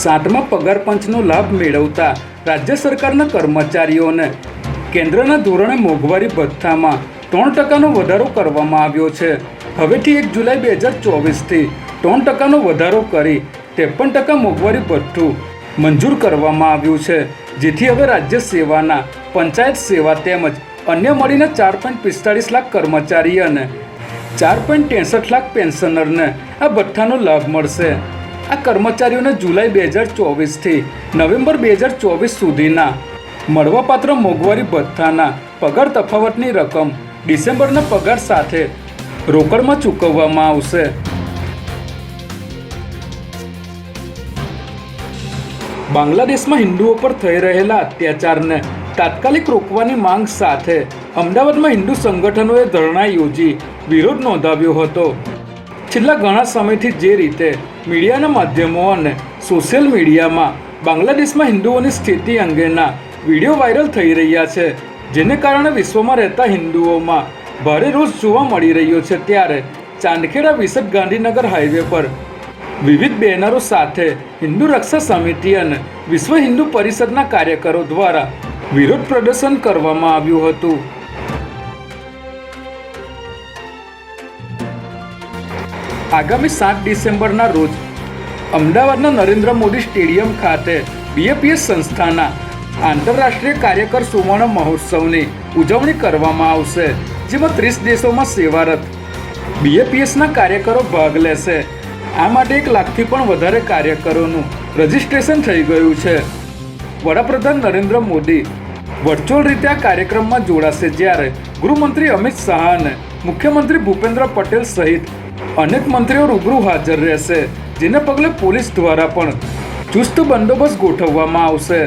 સાતમા પગાર પંચનો લાભ મેળવતા રાજ્ય સરકારના કર્મચારીઓને કેન્દ્રના ધોરણે મોંઘવારી ભથ્થામાં ત્રણ ટકાનો વધારો કરવામાં આવ્યો છે. હવેથી એક જુલાઈ બે હજાર ચોવીસથી ત્રણ ટકાનો વધારો કરી ત્રેપન ટકા મોંઘવારી ભથ્થું મંજૂર કરવામાં આવ્યું છે. જેથી હવે રાજ્ય સેવાના પંચાયત સેવા તેમજ અન્ય મળીને ચાર પોઈન્ટ પિસ્તાળીસ લાખ કર્મચારી અને ચાર પોઈન્ટ ત્રેસઠ લાખ પેન્શનરને આ ભથ્થાનો લાભ મળશે. આ કર્મચારીઓને જુલાઈ બે હજાર ચોવીસથી નવેમ્બર બે હજાર ચોવીસ સુધીના મળવાપાત્ર મોંઘવારી ભથ્થાના પગાર તફાવતની રકમ ડિસેમ્બરના પગાર સાથે રોકડમાં ચૂકવવામાં આવશે. બાંગ્લાદેશમાં હિન્દુઓ પર થઈ રહેલા અત્યાચારને તાત્કાલિક રોકવાની માંગ સાથે અમદાવાદમાં હિન્દુ સંગઠનોએ ધરણા યોજી વિરોધ નોંધાવ્યો હતો. છેલ્લા ઘણા સમયથી જે રીતે મીડિયાના માધ્યમો અને સોશિયલ મીડિયામાં બાંગ્લાદેશમાં હિન્દુઓની સ્થિતિ અંગેના વીડિયો વાયરલ થઈ રહ્યા છે, જેને કારણે વિશ્વમાં રહેતા હિન્દુઓમાં ભારે રોષ જોવા મળી રહ્યો છે ત્યારે ચાંદખેડા વિસદ ગાંધીનગર હાઈવે પર વિવિધ બેનરો સાથે હિન્દુ રક્ષા સમિતિ અને વિશ્વ હિન્દુ પરિષદના કાર્યકરો દ્વારા વિરોધ પ્રદર્શન કરવામાં આવ્યું હતું. આગામી સાત ડિસેમ્બરના રોજ અમદાવાદના નરેન્દ્ર મોદી સ્ટેડિયમ ખાતે બીએપીએસ સંસ્થાના આંતરરાષ્ટ્રીય કાર્યકર સુવર્ણ મહોત્સવની ઉજવણી કરવામાં આવશે, જેમાં ત્રીસ દેશોમાં સેવારત બીએપીએસના કાર્યકરો ભાગ લેશે. આ માટે એક લાખથી પણ વધારે કાર્યકરોનું રજિસ્ટ્રેશન થઈ ગયું છે. વડાપ્રધાન નરેન્દ્ર મોદી વર્ચ્યુઅલ રીતે આ કાર્યક્રમમાં જોડાશે જ્યારે ગૃહમંત્રી અમિત શાહ અને મુખ્યમંત્રી ભૂપેન્દ્ર પટેલ સહિત અનેક મંત્રીઓ રૂબરૂ હાજર રહેશે, જેને પગલે પોલીસ દ્વારા પણ ચુસ્ત બંદોબસ્ત ગોઠવવામાં આવશે.